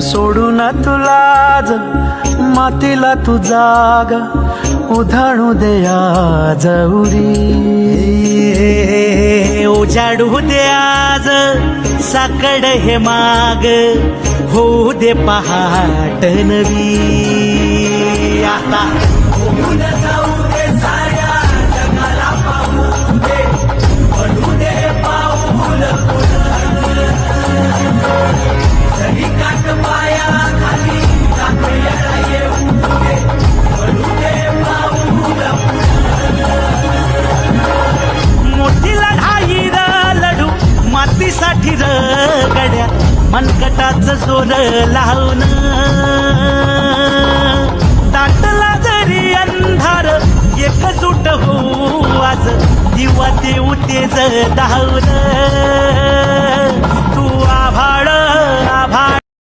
सोडू ना तुलाज मातीला तू जाग उधाणू दे आज उरी. उजाडू दे आज साकड हे माग होऊ दे पहाट नवी. आता साठी र गड्या मनकटाच जोर लावून. दाटला जरी अंधार एकजूट हो आज दिवा देऊ तेज धावून.